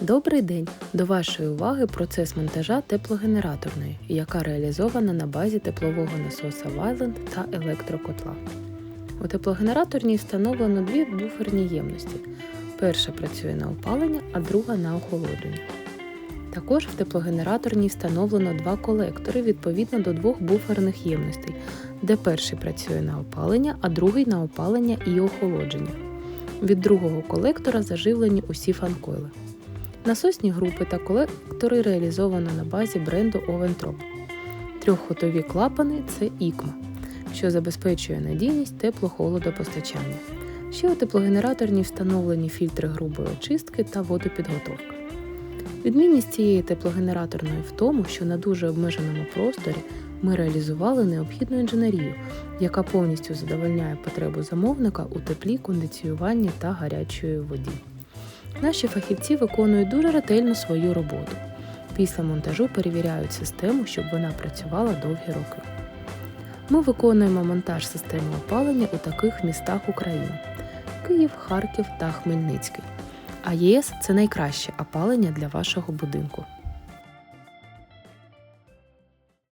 Добрий день! До вашої уваги процес монтажа теплогенераторної, яка реалізована на базі теплового насоса Вайланд та електрокотла. У теплогенераторній встановлено дві буферні ємності. Перша працює на опалення, а друга на охолодження. Також в теплогенераторній встановлено два колектори відповідно до двох буферних ємностей, де перший працює на опалення, а другий на опалення і охолодження. Від другого колектора заживлені усі фанкойли. Насосні групи та колектори реалізовано на базі бренду Oventrop. Трьохходові клапани це ікма, що забезпечує надійність тепло-холодопостачання. Ще у теплогенераторні встановлені фільтри грубої очистки та водопідготовка. Відмінність цієї теплогенераторної в тому, що на дуже обмеженому просторі ми реалізували необхідну інженерію, яка повністю задовольняє потребу замовника у теплі, кондиціюванні та гарячої воді. Наші фахівці виконують дуже ретельно свою роботу. Після монтажу перевіряють систему, щоб вона працювала довгі роки. Ми виконуємо монтаж системи опалення у таких містах України: Київ, Харків та Хмельницький. А ЄС це найкраще опалення для вашого будинку.